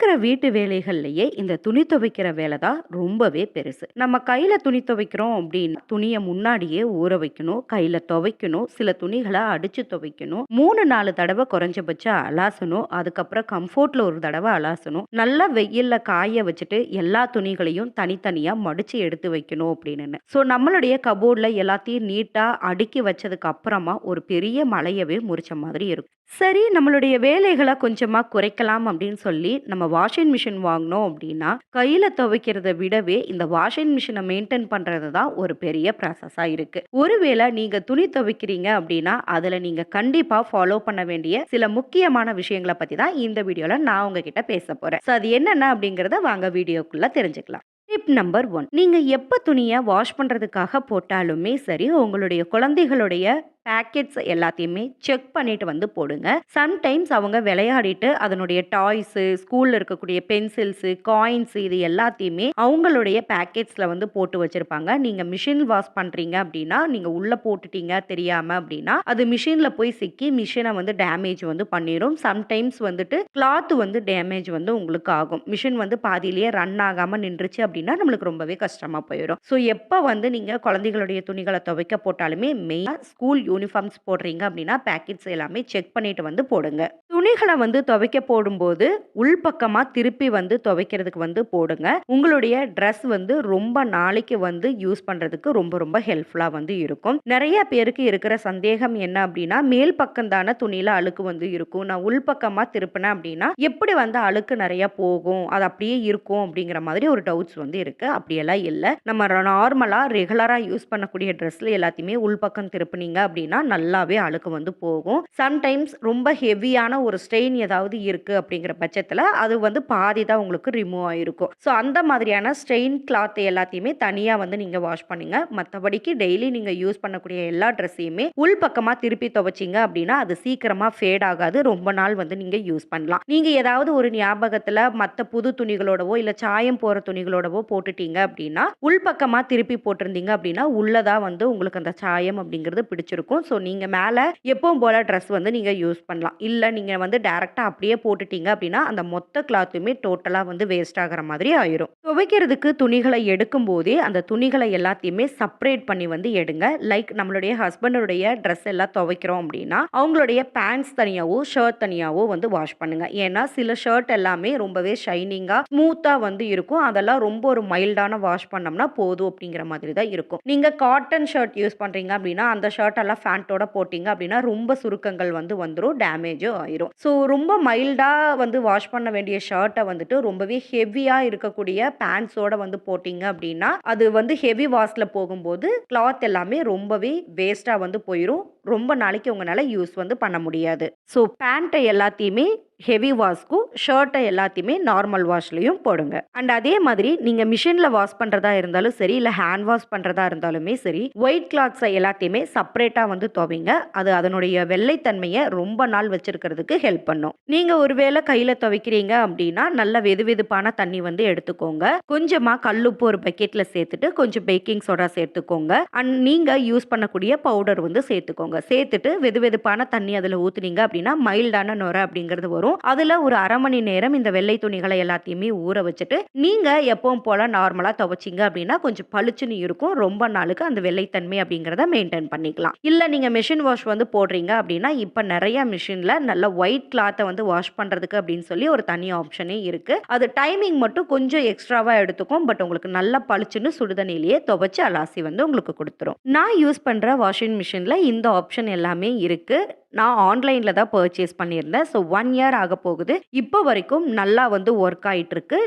இருக்கிற வீட்டு வேலைகள்லையே இந்த துணி துவைக்கிற வேலை தான் ரொம்பவே பெருசு. நம்ம கையில துணி துவைக்கிறோம் அப்படின்னு துணியை முன்னாடியே ஊற வைக்கணும், கையில துவைக்கணும், சில துணிகளை அடிச்சு துவைக்கணும், மூணு நாலு தடவை குறைஞ்சபட்சம் அலாசணும், அதுக்கப்புறம் கம்ஃபோர்ட்ல ஒரு தடவை அலாசணும், நல்லா வெயில்ல காய வச்சுட்டு எல்லா துணிகளையும் தனித்தனியா மடிச்சு எடுத்து வைக்கணும் அப்படின்னு ஸோ நம்மளுடைய கபோர்டில் எல்லாத்தையும் நீட்டாக அடுக்கி வச்சதுக்கு அப்புறமா ஒரு பெரிய மலையவே முறிச்ச மாதிரி இருக்கும். சரி நம்மளுடைய வேலைகளை கொஞ்சமாக குறைக்கலாம் அப்படின்னு சொல்லி நம்ம வாஷிங் மிஷின் வாங்கினோம் அப்படின்னா கையில் துவைக்கிறத விடவே இந்த வாஷிங் மிஷினை மெயின்டைன் பண்ணுறது தான் ஒரு பெரிய ப்ராசஸாக இருக்குது ஒருவேளை நீங்கள் துணி துவைக்கிறீங்க அப்படின்னா அதில் நீங்கள் கண்டிப்பாக ஃபாலோ பண்ண வேண்டிய சில முக்கியமான விஷயங்களை பற்றி தான் இந்த வீடியோவில் நான் உங்ககிட்ட பேச போகிறேன் ஸோ அது என்னென்ன அப்படிங்கிறத வாங்க வீடியோக்குள்ளே தெரிஞ்சுக்கலாம். டிப் நம்பர் ஒன் நீங்கள் எப்போ துணியை வாஷ் பண்ணுறதுக்காக போட்டாலுமே சரி, உங்களுடைய குழந்தைகளுடைய பேக்கெட்ஸ் எல்லாத்தையுமே செக் பண்ணிட்டு வந்து போடுங்க. சம்டைம்ஸ் அவங்க விளையாடிட்டு அதனுடைய டாய்ஸு, ஸ்கூல்ல இருக்கக்கூடிய பென்சில்ஸு, காயின்ஸ் இது எல்லாத்தையுமே அவங்களுடைய பேக்கெட்ஸில் வந்து போட்டு வச்சிருப்பாங்க. நீங்க மிஷின் வாஷ் பண்றீங்க அப்படின்னா நீங்க உள்ள போட்டுட்டீங்க தெரியாம அப்படின்னா அது மிஷின்ல போய் சிக்கி மிஷினை வந்து டேமேஜ் வந்து பண்ணிடும் சம்டைம்ஸ் வந்துட்டு கிளாத் வந்து டேமேஜ் வந்து உங்களுக்கு ஆகும். மிஷின் வந்து பாதியிலேயே ரன் ஆகாம நின்றுச்சு அப்படின்னா நம்மளுக்கு ரொம்பவே கஷ்டமா போயிடும் ஸோ எப்போ வந்து நீங்க குழந்தைகளுடைய துணிகளை துவைக்க போட்டாலுமே மெயினாக ஸ்கூல் யூனிஃபார்ம்ஸ் போடுறீங்க அப்படின்னா பேக்கெட்ஸ் எல்லாமே செக் பண்ணிவிட்டு வந்து போடுங்க. துணிகளை வந்து துவைக்க போடும்போது, உள்பக்கமாக திருப்பி வந்து துவைக்கிறதுக்கு வந்து போடுங்க. உங்களுடைய ட்ரெஸ் வந்து ரொம்ப நாளைக்கு வந்து யூஸ் பண்ணுறதுக்கு ரொம்ப ரொம்ப ஹெல்ப்ஃபுல்லாக வந்து இருக்கும். நிறைய பேருக்கு இருக்கிற சந்தேகம் என்ன அப்படின்னா மேல் பக்கம் துணியில் அழுக்கு வந்து இருக்கும். நான் உள்பக்கமாக திருப்பினேன் அப்படின்னா எப்படி வந்து அழுக்கு நிறைய போகும்? அது அப்படியே இருக்கும் அப்படிங்கிற மாதிரி ஒரு டவுட்ஸ் வந்து இருக்குது அப்படியெல்லாம் இல்லை நம்ம நார்மலாக ரெகுலராக யூஸ் பண்ணக்கூடிய ட்ரெஸ்ல எல்லாத்தையுமே உள்பக்கம் திருப்புனீங்க அப்படின்னா நல்லாவே அழுக்கு வந்து போகும். சம்டைம்ஸ் ரொம்ப ஹெவியான ஒரு ஸ்ட்ரெயின் ஏதாவது இருக்கு அப்படிங்கிற பட்சத்தில் அது வந்து பாதி தான் உங்களுக்கு ரிமூவ் ஆயிருக்கும். ஸோ அந்த மாதிரியான ஸ்ட்ரெயின் கிளாத் எல்லாத்தையுமே தனியாக வந்து நீங்கள் வாஷ் பண்ணுங்க. மற்றபடிக்கு டெய்லி நீங்கள் யூஸ் பண்ணக்கூடிய எல்லா ட்ரெஸ்ஸையுமே உள்பக்கமா திருப்பி துவைச்சீங்க அப்படின்னா அது சீக்கிரமாக ஃபேட் ஆகாது. ரொம்ப நாள் வந்து நீங்கள் யூஸ் பண்ணலாம். நீங்கள் ஏதாவது ஒரு ஞாபகத்தில் மற்ற புது துணிகளோடவோ, இல்லை சாயம் போகிற துணிகளோடவோ போட்டுட்டீங்க அப்படின்னா உள் பக்கமாக திருப்பி போட்டிருந்தீங்க அப்படின்னா உள்ளதாக தான் வந்து உங்களுக்கு அந்த சாயம் அப்படிங்கிறது பிடிச்சிருக்கும். ஸோ நீங்கள் மேலே எப்பவும் போல ட்ரெஸ் வந்து நீங்கள் யூஸ் பண்ணலாம். இல்லை நீங்கள் நீங்கள் வந்து டேரெக்டாக அப்படியே போட்டுட்டீங்க அப்படின்னா அந்த மொத்த கிளாத்துமே டோட்டலாக வந்து வேஸ்ட் ஆகிற மாதிரி ஆயிரும். துவைக்கிறதுக்கு துணிகள எடுக்கும்போதே, அந்த துணிகளை எல்லாத்தையுமே செப்பரேட் பண்ணி வந்து எடுங்க. லைக் நம்மளுடைய ஹஸ்பண்டுடைய ட்ரெஸ் எல்லாம் துவைக்கிறோம் அப்படின்னா அவங்களுடைய பேண்ட்ஸ் தனியாகவோ ஷர்ட் தனியாகவோ வந்து வாஷ் பண்ணுங்க. ஏன்னா சில ஷர்ட் எல்லாமே ரொம்பவே ஷைனிங்காக ஸ்மூத்தாக வந்து இருக்கும். அதெல்லாம் ரொம்ப ஒரு மைல்டான வாஷ் பண்ணோம்னா போதும் அப்படிங்கிற மாதிரி தான் இருக்கும். நீங்கள் காட்டன் ஷர்ட் யூஸ் பண்ணுறீங்க அப்படின்னா அந்த ஷர்ட் எல்லாம் ஃபேண்ட்டோட போட்டிங்க அப்படின்னா ரொம்ப சுருக்கங்கள் வந்து வந்துடும் டேமேஜும் ஆயிரும். ஸோ ரொம்ப மைல்டாக வந்து வாஷ் பண்ண வேண்டிய ஷர்ட்டை வந்துட்டு ரொம்பவே ஹெவியாக இருக்கக்கூடிய பேண்ட்ஸோட வந்து போட்டிங்க அப்படின்னா அது வந்து ஹெவி வாஷில் போகும்போது கிளாத் எல்லாமே ரொம்பவே வேஸ்ட்டாக வந்து போயிடும் ரொம்ப நாளைக்கு உங்களால் யூஸ் வந்து பண்ண முடியாது. ஸோ பேண்ட்டை எல்லாத்தையுமே ஹெவி வாஷ்க்கும், ஷர்ட்டை எல்லாத்தையுமே நார்மல் வாஷ்லேயும் போடுங்க. அண்ட் அதே மாதிரி நீங்கள் மிஷினில் வாஷ் பண்ணுறதா இருந்தாலும் சரி, இல்லை ஹேண்ட் வாஷ் பண்ணுறதா இருந்தாலுமே சரி, ஒயிட் கிளாத்ஸை எல்லாத்தையுமே செப்பரேட்டாக வந்து துவைங்க. அது அதனுடைய வெள்ளைத்தன்மையை ரொம்ப நாள் வச்சுருக்கிறதுக்கு ஹெல்ப் பண்ணும். நீங்கள் ஒரு கையில் துவைக்கிறீங்க அப்படின்னா நல்ல வெதுவெதுப்பான தண்ணி வந்து எடுத்துக்கோங்க. கொஞ்சமாக கல்லுப்பு ஒரு பக்கெட்டில் சேர்த்துட்டு, கொஞ்சம் பேக்கிங் சோடா சேர்த்துக்கோங்க. அண்ட் நீங்கள் யூஸ் பண்ணக்கூடிய பவுடர் வந்து சேர்த்துக்கோங்க. சேர்த்துட்டு வெதுவெதுப்பான தண்ணி அதில் ஊற்றுனீங்க அப்படின்னா மைல்டான நுரை அப்படிங்கிறது வரும். அதில் ஒரு அரை மணி நேரம் இந்த வெள்ளை துணிகளை எல்லாத்தையுமே ஊற வச்சுட்டு, நீங்கள் எப்பவும் போல் நார்மலாக துவைச்சிங்க அப்படின்னா கொஞ்சம் பளிச்சுன்னு இருக்கும். ரொம்ப நாளுக்கு அந்த வெள்ளைத்தன்மை அப்படிங்கிறத மெயின்டைன் பண்ணிக்கலாம். இல்லை நீங்கள் மிஷின் வாஷ் வந்து போடுறீங்க அப்படின்னா இப்போ நிறைய மிஷினில் நல்ல ஒயிட் கிளாத்தை வந்து வாஷ் பண்ணுறதுக்கு அப்படின்னு சொல்லி ஒரு தனி ஆப்ஷனே இருக்குது அது டைமிங் மட்டும் கொஞ்சம் எக்ஸ்ட்ராவாக எடுத்துக்கும். பட் உங்களுக்கு நல்லா பளிச்சுன்னு சுடுதண்ணிலேயே துவைச்சு அலாசி வந்து உங்களுக்கு கொடுத்துரும் நான் யூஸ் பண்ணுற வாஷிங் மிஷினில் இந்த ஆப்ஷன் ஆப்ஷன் எல்லாமே இருக்குது நான் ஆன்லைனில் தான் பர்ச்சேஸ் பண்ணியிருந்தேன். ஸோ ஒன் இயர் ஆகப் போகுது. இப்போ வரைக்கும் நல்லா வந்து ஒர்க் ஆயிட்டுருக்கு.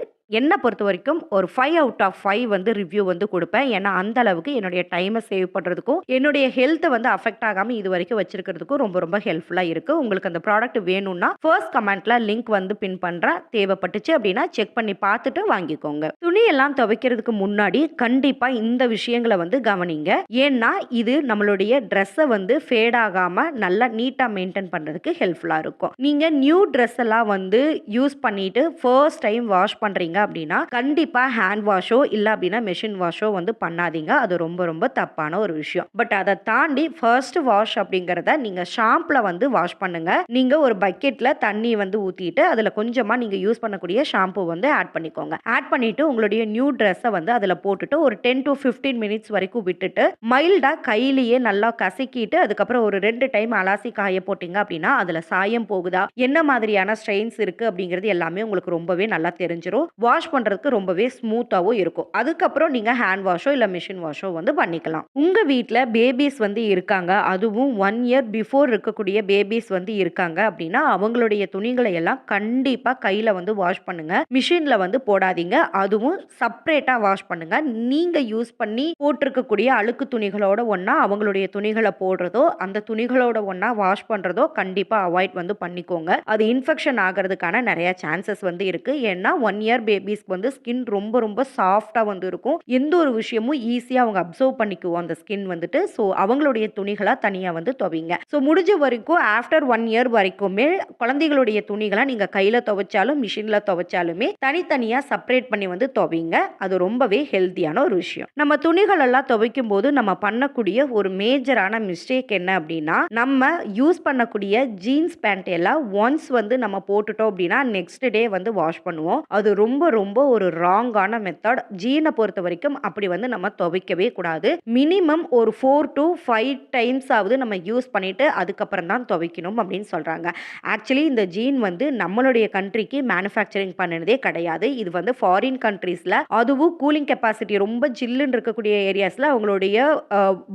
பொறுத்த வரைக்கும் ஒரு ஃபைவ் அவுட் ஆஃப் ஃபைவ் வந்து ரிவ்யூ வந்து கொடுப்பேன் ஏன்னா அந்த அளவுக்கு என்னுடைய டைமை சேவ் பண்ணுறதுக்கும் என்னுடைய ஹெல்த்தை வந்து அஃபெக்ட் ஆகாமல் இது வரைக்கும் வச்சிருக்கிறதுக்கும் ரொம்ப ரொம்ப ஹெல்ப்ஃபுல்லாக இருக்குது உங்களுக்கு அந்த ப்ராடக்ட் வேணும்னா, ஃபர்ஸ்ட் கமெண்ட்ல லிங்க் வந்து பின் பண்ணுறேன் தேவைப்பட்டுச்சு அப்படின்னா செக் பண்ணி பார்த்துட்டு வாங்கிக்கோங்க. துணியெல்லாம் துவைக்கிறதுக்கு முன்னாடி கண்டிப்பாக இந்த விஷயங்களை வந்து கவனிங்க. ஏன்னா இது நம்மளுடைய ட்ரெஸ்ஸை வந்து ஃபேட் ஆகாமல் நல்லா நீட் நீட்டாக மெயின்டைன் பண்ணுறதுக்கு ஹெல்ப்ஃபுல்லாக இருக்கும். நீங்கள் நியூ ட்ரெஸ் எல்லாம் வந்து யூஸ் பண்ணிட்டு ஃபர்ஸ்ட் டைம் வாஷ் பண்ணுறீங்க அப்படின்னா, கண்டிப்பாக ஹேண்ட் வாஷோ இல்லை அப்படின்னா மெஷின் வாஷோ வந்து பண்ணாதீங்க. அது ரொம்ப ரொம்ப தப்பான ஒரு விஷயம். பட் அதை தாண்டி ஃபர்ஸ்ட் வாஷ் அப்படிங்கிறத நீங்கள் ஷாம்பில் வந்து வாஷ் பண்ணுங்கள் நீங்கள் ஒரு பக்கெட்டில் தண்ணி வந்து ஊற்றிட்டு அதில் கொஞ்சமாக நீங்கள் யூஸ் பண்ணக்கூடிய ஷாம்பு வந்து ஆட் பண்ணிக்கோங்க. ஆட் பண்ணிவிட்டு உங்களுடைய நியூ ட்ரெஸ்ஸை வந்து அதில் போட்டுட்டு ஒரு 10 டூ 15 மினிட்ஸ் வரைக்கும் விட்டுட்டு, மைல்டாக கையிலேயே நல்லா கசக்கிட்டு, அதுக்கப்புறம் ஒரு ரெண்டு டைம் அலாசி காய போட்டீங்க அப்படின்னா, அதுல சாயம் போகுதா? என்ன மாதிரியான ஸ்ட்ரெயின்ஸ் இருக்கு அப்படிங்கிறது எல்லாமே உங்களுக்கு ரொம்பவே நல்லா தெரிஞ்சிடும் வாஷ் பண்றதுக்கு ரொம்பவே ஸ்மூத்தாகவும் இருக்கும். அதுக்கப்புறம் நீங்க ஹேண்ட் வாஷோ இல்ல மிஷின் வாஷோ வந்து பண்ணிக்கலாம். உங்க வீட்டில் பேபீஸ் வந்து இருக்காங்க. அதுவும் ஒன் இயர் பிஃபோர் இருக்கக்கூடிய பேபீஸ் வந்து இருக்காங்க அப்படின்னா, அவங்களுடைய துணிகளை எல்லாம் கண்டிப்பா கையில வந்து வாஷ் பண்ணுங்க. மிஷின்ல வந்து போடாதீங்க. அதுவும் செப்பரேட்டா வாஷ் பண்ணுங்க. நீங்க யூஸ் பண்ணி போட்டிருக்கக்கூடிய அழுக்கு துணிகளோட ஒன்றா அவங்களுடைய துணிகளை போடுறதோ, அந்த துணிகளோட ஒன்றா வாஷ் வாஷ் பண்ணுறதோ கண்டிப்பாக அவாய்ட் வந்து பண்ணிக்கோங்க. அது இன்ஃபெக்ஷன் ஆகிறதுக்கான நிறைய சான்சஸ் வந்து இருக்கு. ஏன்னா ஒன் இயர் பேபிஸ்க்கு வந்து ஸ்கின் ரொம்ப ரொம்ப சாஃப்டாக வந்து இருக்கும். எந்த ஒரு விஷயமும் ஈஸியாக அவங்க அப்சர்வ் பண்ணிக்குவோம் அந்த ஸ்கின் வந்துட்டு. ஸோ அவங்களுடைய துணிகளாக தனியாக வந்து துவைங்க. ஸோ முடிஞ்ச வரைக்கும் ஆஃப்டர் ஒன் இயர் வரைக்குமே குழந்தைகளுடைய துணிகளை நீங்கள் கையில் துவைச்சாலும், மிஷினில் துவைச்சாலுமே தனித்தனியாக செப்பரேட் பண்ணி வந்து துவைங்க. அது ரொம்பவே ஹெல்த்தியான ஒரு விஷயம். நம்ம துணிகள் எல்லாம் துவைக்கும்போது நம்ம பண்ணக்கூடிய ஒரு மேஜரான மிஸ்டேக் என்ன அப்படின்னா, நம்ம யூஸ் பண்ணக்கூடிய ஜீன்ஸ் பேண்ட் எல்லாம் ஒன்ஸ் வந்து நம்ம போட்டுட்டோம் அப்படின்னா, நெக்ஸ்ட் டே வந்து வாஷ் பண்ணுவோம். அது ரொம்ப ரொம்ப ஒரு ராங்கான மெத்தட். ஜீனை பொறுத்த வரைக்கும் அப்படி வந்து நம்ம துவைக்கவே கூடாது. மினிமம் ஒரு ஃபோர் டூ 5 டைம்ஸ் ஆகுது நம்ம யூஸ் பண்ணிட்டு அதுக்கப்புறம் தான் துவைக்கணும் அப்படின்னு சொல்கிறாங்க ஆக்சுவலி இந்த ஜீன் வந்து நம்மளுடைய கண்ட்ரிக்கு மேனுஃபேக்சரிங் பண்ணினதே கிடையாது. இது வந்து ஃபாரின் கண்ட்ரீஸில் அதுவும் கூலிங் கெப்பாசிட்டி ரொம்ப ஜில்லுன்னு இருக்கக்கூடிய ஏரியாஸில் அவங்களுடைய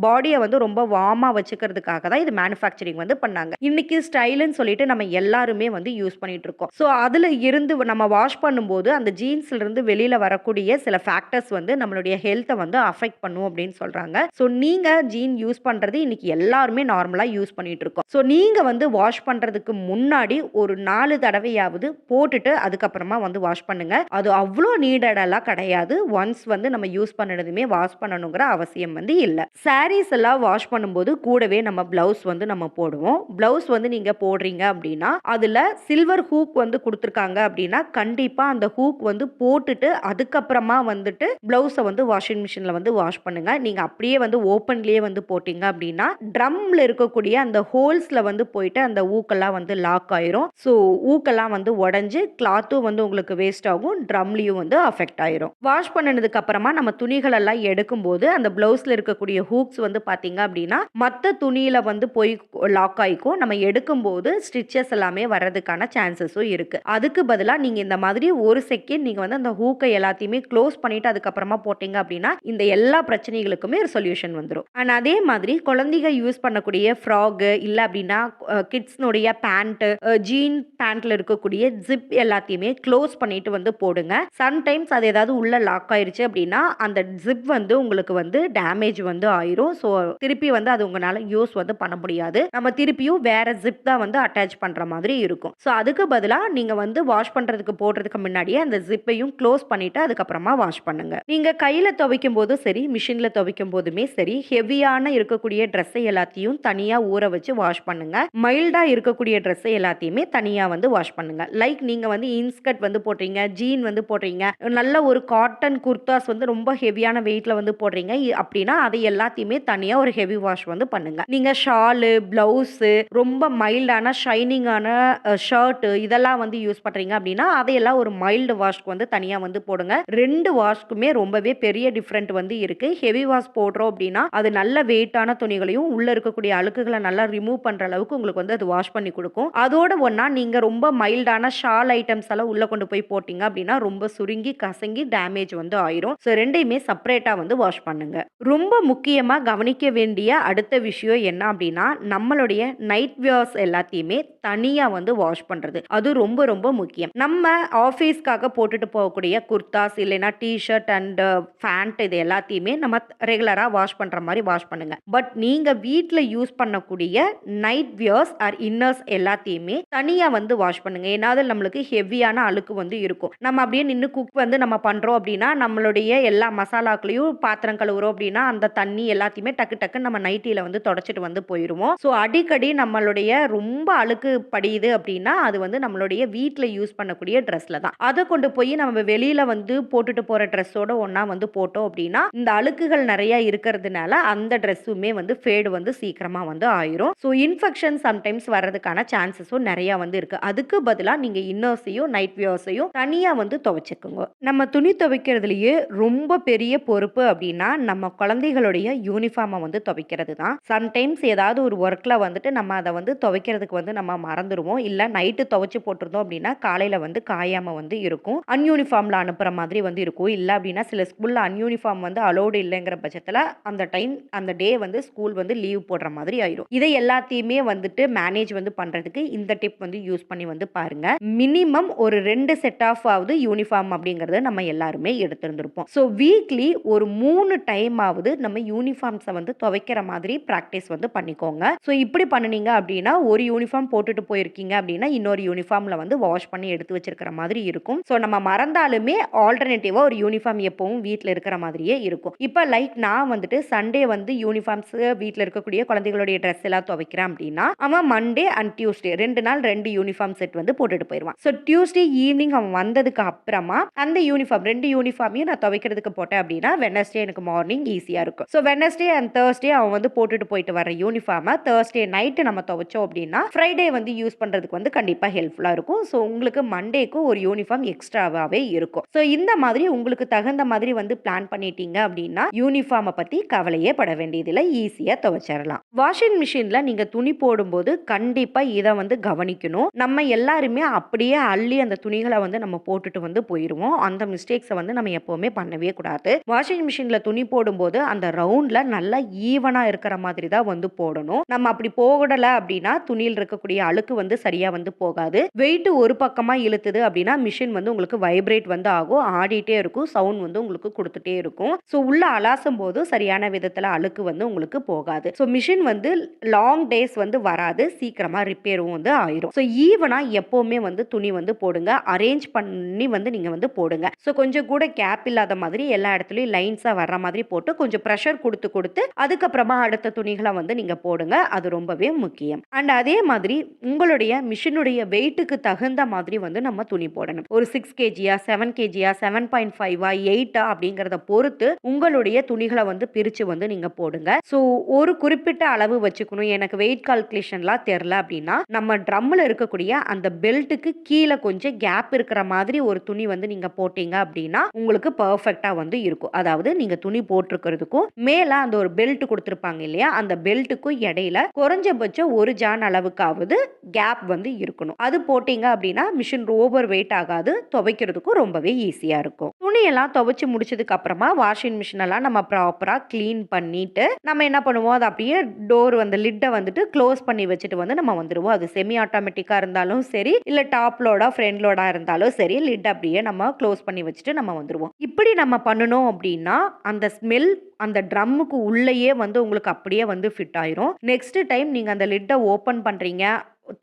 பாடியை வந்து ரொம்ப வார்மாக வச்சுக்கிறதுக்காக தான் இது மேனுஃபேக்சரிங் வந்து பண்ணாங்க. இன்னைக்கு ஸ்டைலுன்னு சொல்லிட்டு நம்ம எல்லாருமே வந்து யூஸ் பண்ணிட்டு இருக்கோம். ஸோ அதுல இருந்து நம்ம வாஷ் பண்ணும்போது அந்த ஜீன்ஸ்ல இருந்து வெளியில வரக்கூடிய சில ஃபேக்டர்ஸ் வந்து நம்மளுடைய ஹெல்த்தை வந்து அஃபெக்ட் பண்ணும் அப்படின்னு சொல்றாங்க. ஸோ நீங்க ஜீன் யூஸ் பண்றது இன்னைக்கு எல்லாருமே நார்மலா யூஸ் பண்ணிட்டு இருக்கோம். ஸோ நீங்க வந்து வாஷ் பண்றதுக்கு முன்னாடி ஒரு நாலு தடவையாவது போட்டுட்டு அதுக்கப்புறமா வந்து வாஷ் பண்ணுங்க. அது அவ்வளோ நீடடெல்லாம் கிடையாது. ஒன்ஸ் வந்து நம்ம யூஸ் பண்ணுறதுமே வாஷ் பண்ணணுங்கிற அவசியம் வந்து இல்லை சாரீஸ் எல்லாம் வாஷ் பண்ணும்போது கூடவே நம்ம ப்ளவுஸ் வந்து நம்ம போடுவோம். ப்ளவுஸ் வந்து நீங்க போடுறீங்க அப்படின்னா, அதுல சில்வர் ஹூக் வந்து கொடுத்துருக்காங்க அப்படின்னா, கண்டிப்பா அந்த ஹூக் வந்து போட்டுட்டு அதுக்கப்புறமா வந்துட்டு ப்ளவுஸை வந்து வாஷிங் மிஷின்ல வந்து வாஷ் பண்ணுங்க. நீங்க அப்படியே வந்து ஓப்பன்லயே வந்து போட்டீங்க அப்படின்னா, ட்ரம்ல இருக்கக்கூடிய அந்த ஹோல்ஸ்ல வந்து போயிட்டு அந்த ஊக்கெல்லாம் வந்து லாக் ஆயிரும். ஸோ ஊக்கெல்லாம் வந்து உடஞ்சி கிளாத்தும் வந்து உங்களுக்கு வேஸ்ட் ஆகும். ட்ரம்லயும் வந்து அஃபெக்ட் ஆயிரும். வாஷ் பண்ணினதுக்கு அப்புறமா நம்ம துணிகள் எல்லாம் எடுக்கும்போது அந்த ப்ளவுஸில் இருக்கக்கூடிய ஹூக்ஸ் வந்து பார்த்தீங்க அப்படின்னா, மற்ற துணியில வந்து போய் லாக் ஆயிக்கும். நம்ம எடுக்கும்போது ஸ்டிச்சஸ் எல்லாமே வர்றதுக்கான சான்சஸும் இருக்கு. அதுக்கு பதிலாக நீங்க இந்த மாதிரி ஒரு செகண்ட் நீங்க வந்து அந்த ஹூக்கை எல்லாத்தையுமே க்ளோஸ் பண்ணிட்டு அதுக்கப்புறமா போட்டீங்க அப்படின்னா, இந்த எல்லா பிரச்சனைகளுக்குமே ஒரு சொல்யூஷன் வந்துடும் அண்ட் அதே மாதிரி குழந்தைங்க யூஸ் பண்ணக்கூடிய ஃப்ராக் இல்லை அப்படின்னா கிட்ஸ்னுடைய பேண்ட்டு ஜீன் பேண்ட்ல இருக்கக்கூடிய ஜிப் எல்லாத்தையுமே க்ளோஸ் பண்ணிட்டு வந்து போடுங்க. சம்டைம்ஸ் அது ஏதாவது உள்ள லாக் ஆயிருச்சு அப்படின்னா, அந்த ஜிப் வந்து உங்களுக்கு வந்து டேமேஜ் வந்து ஆயிரும். ஸோ திருப்பி வந்து அது உங்களால் யூஸ் வந்து பண்ண முடியாது. நம்ம திருப்பியும் வேற ஜிப் தான் வந்து அட்டாச் பண்ணுற மாதிரி இருக்கும். ஸோ அதுக்கு பதிலாக நீங்கள் வந்து வாஷ் பண்ணுறதுக்கு போடுறதுக்கு முன்னாடியே அந்த ஜிப்பையும் க்ளோஸ் பண்ணிவிட்டு அதுக்கப்புறமா வாஷ் பண்ணுங்க. கையில் துவைக்கும் போதும் சரி, மிஷினில் துவைக்கும் போதுமே சரி, ஹெவியான இருக்கக்கூடிய ட்ரெஸ்ஸை எல்லாத்தையும் தனியாக ஊற வச்சு வாஷ் பண்ணுங்க. மைல்டாக இருக்கக்கூடிய ட்ரெஸ்ஸை எல்லாத்தையுமே தனியாக வந்து வாஷ் பண்ணுங்க. லைக் நீங்கள் வந்து இன்ஸ்கர்ட் வந்து போடுறீங்க, ஜீன் வந்து போடுறீங்க, நல்ல ஒரு காட்டன் குர்தாஸ் வந்து ரொம்ப ஹெவியான வெயிட்ல வந்து போடுறீங்க. இ அப்படின்னா அதை எல்லாத்தையுமே தனியாக ஒரு ஹெவி வாஷ் வந்து பண்ணுங்க. நீங்கள் ஷாலு, ப்ளவுஸ் ரொம்ப மைல்டான ஷைனிங்கான ஷர்ட்டு இதெல்லாம் வந்து யூஸ் பண்ணுறீங்க அப்படின்னா, அதையெல்லாம் ஒரு மைல்டு வாஷ்க்கு வந்து தனியாக வந்து போடுங்க. ரெண்டு வாஷ்க்குமே ரொம்பவே பெரிய டிஃப்ரெண்ட் வந்து இருக்குது ஹெவி வாஷ் போடுறோம் அப்படின்னா, அது நல்ல வெயிட்டான துணிகளையும் உள்ளே இருக்கக்கூடிய அழுக்குகளை நல்லா ரிமூவ் பண்ணுற அளவுக்கு உங்களுக்கு வந்து அது வாஷ் பண்ணி கொடுக்கும் அதோட ஒன்றா நீங்கள் ரொம்ப மைல்டான ஷால் ஐட்டம்ஸ் எல்லாம் உள்ளே கொண்டு போய் போட்டிங்க அப்படின்னா, ரொம்ப சுருங்கி, கசங்கி டேமேஜ் வந்து ஆயிரும். ஸோ ரெண்டையுமே செப்பரேட்டாக வந்து வாஷ் பண்ணுங்க. ரொம்ப முக்கியமாக கவனிக்க வேண்டிய அடுத்த விஷயம் என்ன அப்படின்னா, நம்மளுடைய நைட் வியர்ஸ் எல்லாத்தையுமே தனியாக வந்து வாஷ் பண்ணுறது அது ரொம்ப ரொம்ப முக்கியம். நம்ம ஆஃபீஸ்க்காக போட்டுட்டு போகக்கூடிய குர்தாஸ் இல்லைன்னா டிஷர்ட் அண்ட் ஃபேண்ட் இது எல்லாத்தையுமே நம்ம ரெகுலராக வாஷ் பண்ணுற மாதிரி வாஷ் பண்ணுங்க. பட் நீங்கள் வீட்டில் யூஸ் பண்ணக்கூடிய நைட் வியர்ஸ் ஆர் இன்னர்ஸ் எல்லாத்தையுமே தனியாக வந்து வாஷ் பண்ணுங்க. ஏன்னா அதில் நம்மளுக்கு ஹெவியான அழுக்கு வந்து இருக்கும். நம்ம அப்படியே நின்று குக் வந்து நம்ம பண்ணுறோம் அப்படின்னா, நம்மளுடைய எல்லா மசாலாக்களையும் பாத்திரம் கழுவுறோம் அப்படின்னா, அந்த தண்ணி எல்லாத்தையுமே டக்கு டக்குன்னு நம்ம நைட்டியில் வந்து தொடச்சிட்டு வந்து போயிருவோம். ஸோ அடி அடிக்கடி நம்மளுடைய ரொம்ப அழுக்கு படியுது அப்படின்னா அது வந்து நம்மளுடைய வீட்டில் யூஸ் பண்ணக்கூடிய ட்ரெஸ்ல தான். அதை கொண்டு போய் நம்ம வெளியில வந்து போட்டுட்டு போற ட்ரெஸ்ஸோட ஒன்னா வந்து போட்டோம் அப்படின்னா இந்த அழுக்குகள் நிறைய இருக்கிறதுனால அந்த ட்ரெஸ்ஸுமே வந்து ஃபேடு வந்து சீக்கிரமா வந்து ஆயிரும். ஸோ இன்ஃபெக்ஷன் சம்டைம்ஸ் வர்றதுக்கான சான்சஸும் நிறைய வந்து இருக்கு. அதுக்கு பதிலாக நீங்க இன்னர்ஸையும் நைட் வியர்ஸையும் தனியா வந்து துவைச்சுக்குங்க. நம்ம துணி துவைக்கிறதுலயே ரொம்ப பெரிய பொறுப்பு அப்படின்னா நம்ம குழந்தைகளுடைய யூனிஃபார்மை வந்து துவைக்கிறது தான் சம்டைம்ஸ் ஏதாவது ஒரு ஒர்க்கில் வந்துட்டு நம்ம அதை வந்து துவைக்கிறதுக்கு வந்து நம்ம மறந்துடுவோம் இல்லை நைட்டு துவைச்சி போட்டிருந்தோம் அப்படின்னா காலையில் வந்து காயாமல் வந்து இருக்கும். அன்யூனிஃபார்மில் அனுப்புகிற மாதிரி வந்து இருக்கும். இல்லை அப்படின்னா சில ஸ்கூலில் அன்யூனிஃபார்ம் வந்து அலோடு இல்லைங்கிற பட்சத்தில் அந்த டைம் அந்த டே வந்து ஸ்கூல் வந்து லீவ் போடுற மாதிரி ஆயிரும். இதை எல்லாத்தையுமே வந்துட்டு மேனேஜ் வந்து பண்ணுறதுக்கு இந்த டிப் வந்து யூஸ் பண்ணி வந்து பாருங்க. மினிமம் ஒரு ரெண்டு செட் ஆஃப் ஆகுது யூனிஃபார்ம் அப்படிங்கிறத நம்ம எல்லாருமே எடுத்திருந்திருப்போம். ஸோ வீக்லி ஒரு மூணு டைம் ஆகுது நம்ம யூனிஃபார்ம்ஸை வந்து துவைக்கிற மாதிரி ப்ராக்டிஸ் வந்து பண்ணிக்கோங்க. ஸோ இப்படி பண்ணுனீங்க அப்படின்னா ஒரு யூனிஃபார்ம் போட்டுட்டு போயிருக்கீங்க அப்படின்னா இன்னொரு யூனிஃபார்மில் வந்து வாஷ் பண்ணி எடுத்து வச்சிருக்கிற மாதிரி இருக்கும். ஸோ நம்ம மறந்தாலுமே ஆல்டர்னேட்டிவாக ஒரு யூனிஃபார்ம் எப்பவும் வீட்டில் இருக்கிற மாதிரியே இருக்கும். இப்போ லைக் நான் வந்துட்டு சண்டே வந்து யூனிஃபார்ம்ஸ் வீட்டில் இருக்கக்கூடிய குழந்தைகளுடைய ட்ரெஸ் எல்லாம் துவைக்கிறேன் அப்படின்னா அவன் மண்டே அண்ட் டியூஸ்டே ரெண்டு நாள் ரெண்டு யூனிஃபார்ம் செட் வந்து போட்டுட்டு போயிடுவான். ஸோ டியூஸ்டே ஈவினிங் அவன் வந்ததுக்கு அப்புறமா அந்த யூனிஃபார்ம் ரெண்டு யூனிஃபார்மையும் நான் துவைக்கிறதுக்கு போட்டேன் அப்படின்னா வெனஸ்டே எனக்கு மார்னிங் ஈஸியாக இருக்கும். ஸோ வெனஸ்டே அண்ட் தேர்ஸ்டே அவன் வந்து போட்டுட்டு போயிட்டு வர யூனிஃபார்மை தேர்ஸ்டே நைட்டு நம்ம துவைச்சோம் அப்படின்னா ஃப்ரைடே வந்து யூஸ் பண்ணுறதுக்கு வந்து கண்டிப்பாக ஹெல்ப்ஃபுல்லாக இருக்கும். ஸோ உங்களுக்கு மண்டேக்கும் ஒரு யூனிஃபார்ம் எக்ஸ்ட்ராவாகவே இருக்கும். ஸோ இந்த மாதிரி உங்களுக்கு தகுந்த மாதிரி வந்து பிளான் பண்ணிட்டீங்க அப்படின்னா யூனிஃபார்மை பற்றி கவலையே பட வேண்டியதில்லை. ஈஸியாக துவைச்சிடலாம். வாஷிங் மிஷினில் நீங்கள் துணி போடும்போது கண்டிப்பாக இதை வந்து கவனிக்கணும். நம்ம எல்லாருமே அப்படியே அள்ளி அந்த துணிகளை வந்து நம்ம போட்டுட்டு வந்து போயிடுவோம் அந்த மிஸ்டேக்ஸை வந்து நம்ம எப்போவுமே பண்ணவே கூடாது. வாஷிங் மிஷினில் துணி போடும்போது அந்த ரவுண்டில் நல்லா ஈவனாக இருக்கிற மாதிரி தான் வந்து போடணும். நம்ம அப்படி போ போடலை அப்படின்னா துணியில் இருக்கக்கூடிய அழுக்கு வந்து சரியாக வந்து போகாது. வெயிட் ஒரு பக்கமாக இழுத்துது அப்படின்னா மிஷின் வந்து உங்களுக்கு வைப்ரேட் வந்து ஆகும். ஆடிட்டே இருக்கும். சவுண்ட் வந்து உங்களுக்கு கொடுத்துட்டே இருக்கும். ஸோ உள்ள அலாசும் போது சரியான விதத்தில் அழுக்கு வந்து உங்களுக்கு போகாது. ஸோ மிஷின் வந்து லாங் டேஸ் வந்து வராது. சீக்கிரமாக ரிப்பேரும் வந்து ஆயிரும். ஸோ ஈவனாக எப்போவுமே வந்து துணி வந்து போடுங்க. அரேஞ்ச் பண்ணி வந்து நீங்கள் வந்து போடுங்க. ஸோ கொஞ்சம் கூட கேப் இல்லாத மாதிரி எல்லா இடத்துலையும் லைன்ஸாக வர்ற மாதிரி போட்டு கொஞ்சம் ப்ரெஷர் கொடுத்து கொடுத்து அதுக்கப்புறமா அடுத்த துணிகளை வந்து நீங்கள் போடுங்க. அது ரொம்ப ரொம்பவே முக்கியம். அண்ட் அதே மாதிரி உங்களுடைய மிஷினுடைய வெயிட்டுக்கு தகுந்த மாதிரி வந்து நம்ம துணி போடணும். ஒரு சிக்ஸ் கேஜியா செவன் கேஜியா செவன் பாயிண்ட் ஃபைவா எயிட்டா அப்படிங்கிறத பொறுத்து உங்களுடைய துணிகளை வந்து பிரித்து வந்து நீங்கள் போடுங்க. ஸோ ஒரு குறிப்பிட்ட அளவு வச்சுக்கணும். எனக்கு வெயிட் கால்குலேஷன்லாம் தெரில அப்படின்னா நம்ம ட்ரம்மில் இருக்கக்கூடிய அந்த பெல்ட்டுக்கு கீழே கொஞ்சம் கேப் இருக்கிற மாதிரி ஒரு துணி வந்து நீங்கள் போட்டீங்க அப்படின்னா உங்களுக்கு பர்ஃபெக்டாக வந்து இருக்கும். அதாவது நீங்கள் துணி போட்டிருக்கிறதுக்கும் மேலே அந்த ஒரு பெல்ட் கொடுத்துருப்பாங்க இல்லையா? அந்த பெல்ட்டுக்கும் இடையில குறைஞ்சபட்சம் ஒரு ஜான் அளவுக்காவது கேப் வந்து இருக்கணும். அது போட்டீங்க அப்படின்னா மிஷின் ஓவர் வெயிட் ஆகாது. துவைக்கிறதுக்கும் ரொம்பவே ஈஸியாக இருக்கும். துணியெல்லாம் துவைச்சு முடிச்சதுக்கு அப்புறமா வாஷிங் மிஷின் எல்லாம் நம்ம ப்ராப்பராக க்ளீன் பண்ணிட்டு நம்ம என்ன பண்ணுவோம்? அதை அப்படியே டோர் வந்து லிட்டை வந்துட்டு க்ளோஸ் பண்ணி வச்சுட்டு வந்து நம்ம வந்துடுவோம் அது செமி ஆட்டோமேட்டிக்காக இருந்தாலும் சரி இல்லை டாப் லோடா ஃப்ரண்ட் லோடா இருந்தாலும் சரி லிட் அப்படியே நம்ம க்ளோஸ் பண்ணி வச்சுட்டு நம்ம வந்துடுவோம் இப்படி நம்ம பண்ணணும் அப்படின்னா அந்த ஸ்மெல் அந்த ட்ரம்முக்கு உள்ளேயே வந்து உங்களுக்கு அப்படியே வந்து ஃபிட் ஆயிரும். நெக்ஸ்ட் டைம் நீங்கள் அந்த லிட்டை ஓப்பன் பண்ணுறீங்க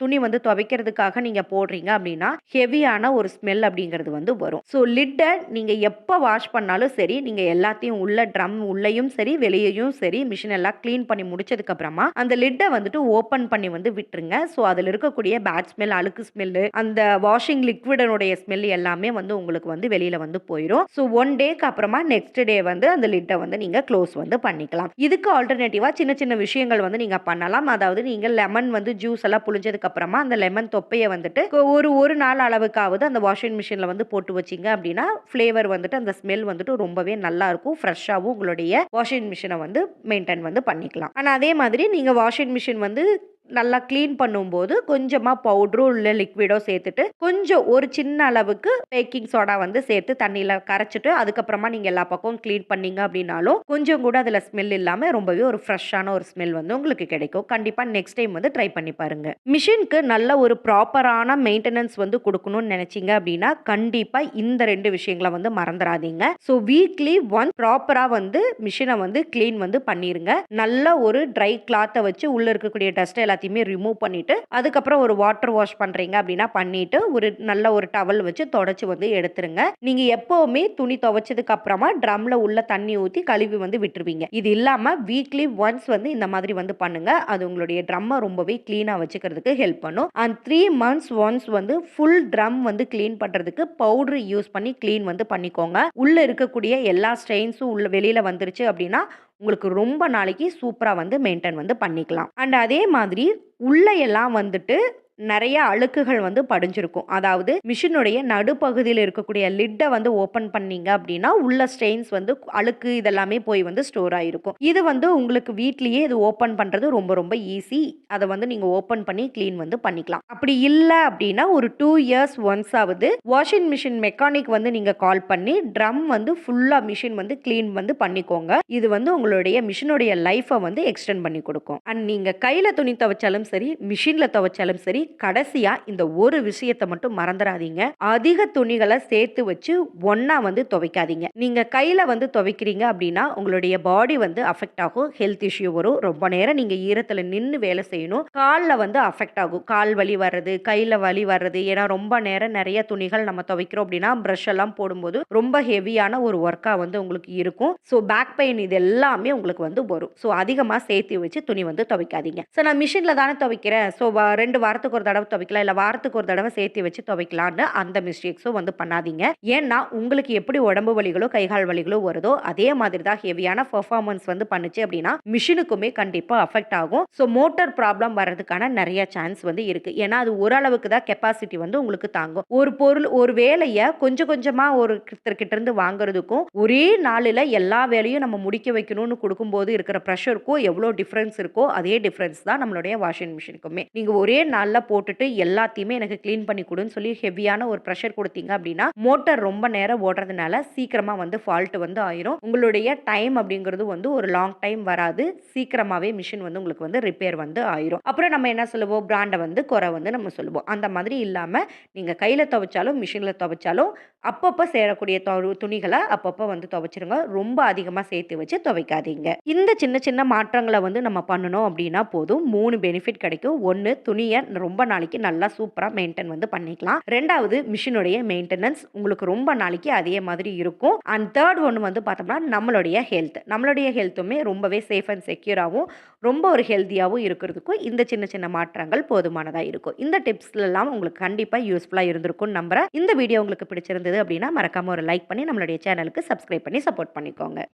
துணி வந்து துவைக்கிறதுக்காக நீங்கள் போடுறீங்க அப்படின்னா ஹெவியான ஒரு ஸ்மெல் அப்படிங்கிறது வந்து வரும். ஸோ லிட்டை நீங்கள் எப்போ வாஷ் பண்ணாலும் சரி நீங்கள் எல்லாத்தையும் உள்ள ட்ரம் உள்ளேயும் சரி வெளியேயும் சரி மிஷின் எல்லாம் க்ளீன் பண்ணி முடிச்சதுக்கப்புறமா அந்த லிட்டை வந்துட்டு ஓப்பன் பண்ணி வந்து விட்டுருங்க. ஸோ அதில் இருக்கக்கூடிய பேட் ஸ்மெல் அழுக்கு ஸ்மெல்லு அந்த வாஷிங் லிக்விடனுடைய ஸ்மெல் எல்லாமே வந்து உங்களுக்கு வந்து வெளியில் வந்து போயிடும் ஸோ ஒன் டேக்கு அப்புறமா நெக்ஸ்ட் டே வந்து அந்த லிட்டை வந்து நீங்கள் க்ளோஸ் வந்து பண்ணிக்கலாம். இதுக்கு ஆல்டர்னேட்டிவாக சின்ன சின்ன விஷயங்கள் வந்து நீங்கள் பண்ணலாம். அதாவது நீங்கள் லெமன் வந்து ஜூஸ் எல்லாம் புளிஞ்சதுக்கு அப்புறமா அந்த லெமன் தொப்பையை வந்துட்டு ஒரு ஒரு நாள் அளவுக்காவது அந்த வாஷிங் மிஷினில் வந்து போட்டு வச்சிங்க அப்படின்னா ஃப்ளேவர் வந்துட்டு அந்த ஸ்மெல் வந்துட்டு ரொம்பவே நல்லா இருக்கும் ஃப்ரெஷ்ஷாகவும் உங்களுடைய வாஷிங் மிஷினை வந்து மெயின்டைன் வந்து பண்ணிக்கலாம். ஆனால் அதே மாதிரி நீங்கள் வாஷிங் மிஷின் வந்து நல்லா க்ளீன் பண்ணும்போது கொஞ்சமாக பவுட்ரும் இல்லை லிக்விடோ சேர்த்துட்டு கொஞ்சம் ஒரு சின்ன அளவுக்கு பேக்கிங் சோடா வந்து சேர்த்து தண்ணியில் கரைச்சிட்டு அதுக்கப்புறமா நீங்கள் எல்லா பக்கமும் க்ளீன் பண்ணீங்க அப்படின்னாலும் கொஞ்சம் கூட அதில் ஸ்மெல் இல்லாமல் ரொம்பவே ஒரு ஃப்ரெஷ்ஷான ஒரு ஸ்மெல் வந்து உங்களுக்கு கிடைக்கும். கண்டிப்பாக நெக்ஸ்ட் டைம் வந்து ட்ரை பண்ணி பாருங்க. மிஷினுக்கு நல்ல ஒரு ப்ராப்பரான மெயின்டெனன்ஸ் வந்து கொடுக்கணும்னு நினச்சிங்க அப்படின்னா கண்டிப்பாக இந்த ரெண்டு விஷயங்களை வந்து மறந்துடாதீங்க. ஸோ வீக்லி ஒன் ப்ராப்பராக வந்து மிஷினை வந்து க்ளீன் வந்து பண்ணிடுங்க நல்ல ஒரு ட்ரை கிளாத்தை வச்சு உள்ளே இருக்கக்கூடிய டஸ்ட் எல்லாத்தையும் எல்லாத்தையுமே ரிமூவ் பண்ணிவிட்டு அதுக்கப்புறம் ஒரு வாட்டர் வாஷ் பண்ணுறீங்க அப்படின்னா பண்ணிவிட்டு ஒரு நல்ல ஒரு டவல் வச்சு தொடச்சி வந்து எடுத்துருங்க. நீங்கள் எப்போவுமே துணி துவைச்சதுக்கு அப்புறமா ட்ரம்ல உள்ள தண்ணி ஊற்றி கழுவி வந்து விட்டுருவீங்க. இது இல்லாமல் வீக்லி ஒன்ஸ் வந்து இந்த மாதிரி வந்து பண்ணுங்க. அது உங்களுடைய ட்ரம்மை ரொம்பவே க்ளீனாக வச்சுக்கிறதுக்கு ஹெல்ப் பண்ணும். அண்ட் த்ரீ மந்த்ஸ் ஒன்ஸ் வந்து ஃபுல் ட்ரம் வந்து க்ளீன் பண்ணுறதுக்கு பவுடர் யூஸ் பண்ணி க்ளீன் வந்து பண்ணிக்கோங்க. உள்ளே இருக்கக்கூடிய எல்லா ஸ்ட்ரெயின்ஸும் உள்ள வெளியில் வந்துருச்சு அப்படின்னா உங்களுக்கு ரொம்ப நாளைக்கு சூப்பராக வந்து மெயின்டைன் வந்து பண்ணிக்கலாம். அண்ட் அதே மாதிரி உள்ள எல்லாம் வந்துட்டு நிறைய அழுக்குகள் வந்து படிஞ்சிருக்கும். அதாவது மிஷினுடைய நடுப்பகுதியில் இருக்கக்கூடிய லிட்டை வந்து ஓப்பன் பண்ணீங்க அப்படின்னா உள்ள ஸ்டெயின்ஸ் வந்து அழுக்கு இதெல்லாமே போய் வந்து ஸ்டோர் ஆகிருக்கும் இது வந்து உங்களுக்கு வீட்லேயே இது ஓப்பன் பண்ணுறது ரொம்ப ரொம்ப ஈஸி. அதை வந்து நீங்கள் ஓப்பன் பண்ணி க்ளீன் வந்து பண்ணிக்கலாம். அப்படி இல்லை அப்படின்னா ஒரு டூ இயர்ஸ் ஒன்ஸ் ஆகுது வாஷிங் மிஷின் மெக்கானிக் வந்து நீங்கள் கால் பண்ணி ட்ரம் வந்து ஃபுல்லாக மிஷின் வந்து க்ளீன் வந்து பண்ணிக்கோங்க. இது வந்து உங்களுடைய மிஷினுடைய லைஃப்பை வந்து எக்ஸ்டெண்ட் பண்ணி கொடுக்கும். அண்ட் நீங்கள் கையில் துணி துவைச்சாலும் சரி மிஷினில் துவைச்சாலும் சரி கடைசியா இந்த ஒரு விஷயத்தை மட்டும் மறந்துடாதீங்க. அதிக துணிகளை சேர்த்து வச்சு ஒன்னா வந்து துவைக்காதீங்க. நீங்க கையில வந்து துவைக்கிறீங்க அப்படின்னா உங்களுடைய பாடி வந்து அஃபெக்ட் ஆகும். ஹெல்த் இஷ்யூ வரும். ரொம்ப நேரம் நீங்க ஈரத்துல நின்று வேலை செய்யணும். காலில் வந்து அஃபெக்ட் ஆகும். கால் வலி வர்றது கையில வலி வர்றது. ஏன்னா ரொம்ப நேரம் நிறைய துணிகள் நம்ம துவைக்கிறோம் அப்படின்னா ப்ரஷ் எல்லாம் போடும்போது ரொம்ப ஹெவியான ஒரு ஒர்க்காக வந்து உங்களுக்கு இருக்கும். ஸோ பேக் பெயின் இது எல்லாமே உங்களுக்கு வந்து வரும். ஸோ அதிகமாக சேர்த்து வச்சு துணி வந்து துவைக்காதீங்க. ஸோ நான் மிஷினில் தானே துவைக்கிறேன். ஸோ ரெண்டு வாரத்துக்கு ஒரு தடவை துவைக்கலாம் இல்லை வாரத்துக்கு ஒரு தடவை சேர்த்து வச்சு துவைக்கலான்னு அந்த மிஸ்டேக்ஸும் வந்து பண்ணாதீங்க. ஏன்னா உங்களுக்கு எப்படி உடம்பு வலிகளோ கைகால் வலிகளோ வருதோ அதே மாதிரி தான் ஹெவியான பெர்ஃபார்மன்ஸ் வந்து பண்ணுச்சு அப்படின்னா மிஷினுக்குமே கண்டிப்பாக அஃபெக்ட் ஆகும். ஸோ மோட்டார் ப்ராப்ளம் வர்றதுக்கான நிறைய சான்ஸ் வந்து இருக்கு. ஏன்னா அது ஓரளவுக்கு தான் கெப்பாசிட்டி வந்து உங்களுக்கு தாங்கும். ஒரு பொருள் ஒரு வேலையை கொஞ்சம் கொஞ்சமாக ஒரு கிட்ட இருந்து வாங்குறதுக்கும் ஒரே நாளில் எல்லா வேலையும் நம்ம முடிக்க வைக்கணும்னு கொடுக்கும்போது இருக்கிற ப்ரெஷருக்கும் எவ்வளோ டிஃப்ரென்ஸ் இருக்கோ அதே டிஃப்ரென்ஸ் தான் நம்மளுடைய வாஷிங் மிஷினுக்குமே நீங்கள் ஒரே நாளில் போட்டுட்டு எல்லாத்தையுமே எனக்கு க்ளீன் பண்ணி கொடுன்னு சொல்லி ஹெவியான ஒரு ப்ரெஷர் கொடுத்தீங்க அப்படின்னா மோட்டர் ரொம்ப நேரம் ஓடுறதுனால சீக்கிரமாக வந்து ஃபால்ட் வந்து ஆயிரும். உங்களுடைய டைம் அப்படிங்கிறது வந்து ஒரு லாங் டைம் வராது. சீக்கிரமாகவே மிஷின் வந்து உங்களுக்கு வந்து ரிப்பேர் வந்து ஆயிரும். அப்புறம் நம்ம என்ன சொல்லுவோம்? பிராண்டை வந்து குறை வந்து நம்ம சொல்லுவோம். அந்த மாதிரி இல்லாமல் நீங்கள் கையில் துவைச்சாலும் மிஷினில் துவைச்சாலும் அப்பப்போ சேரக்கூடிய துணிகளை அப்பப்போ வந்து துவைச்சிருங்க. ரொம்ப அதிகமாக சேர்த்து வச்சு துவைக்காதீங்க. இந்த சின்ன சின்ன மாற்றங்களை வந்து நம்ம பண்ணணும் அப்படின்னா போதும். மூணு பெனிஃபிட் கிடைக்கும். ஒன்று துணியை ரொம்ப ரொம்ப நாளைக்கு நல்லா சூப்பராக மெயின்டைன் வந்து பண்ணிக்கலாம். ரெண்டாவது மிஷினுடைய மெயின்டெனன்ஸ் உங்களுக்கு ரொம்ப நாளைக்கு அதே மாதிரி இருக்கும். அண்ட் தேர்ட் ஒன்று வந்து பார்த்தோம்னா நம்மளுடைய ஹெல்த் நம்மளுடைய ஹெல்த்துமே ரொம்பவே சேஃப் அண்ட் செக்யூராகவும் ரொம்ப ஒரு ஹெல்த்தியாகவும் இருக்கிறதுக்கும் இந்த சின்ன சின்ன மாற்றங்கள் போதுமானதாக இருக்கும். இந்த டிப்ஸ்லாம் உங்களுக்கு கண்டிப்பாக யூஸ்ஃபுல்லாக இருந்திருக்கும் நம்புகிறேன் இந்த வீடியோ உங்களுக்கு பிடிச்சிருந்தது அப்படின்னா மறக்காமல் ஒரு லைக் பண்ணி நம்மளுடைய சேனலுக்கு சப்ஸ்கிரைப் பண்ணி சப்போர்ட் பண்ணிக்கோங்க.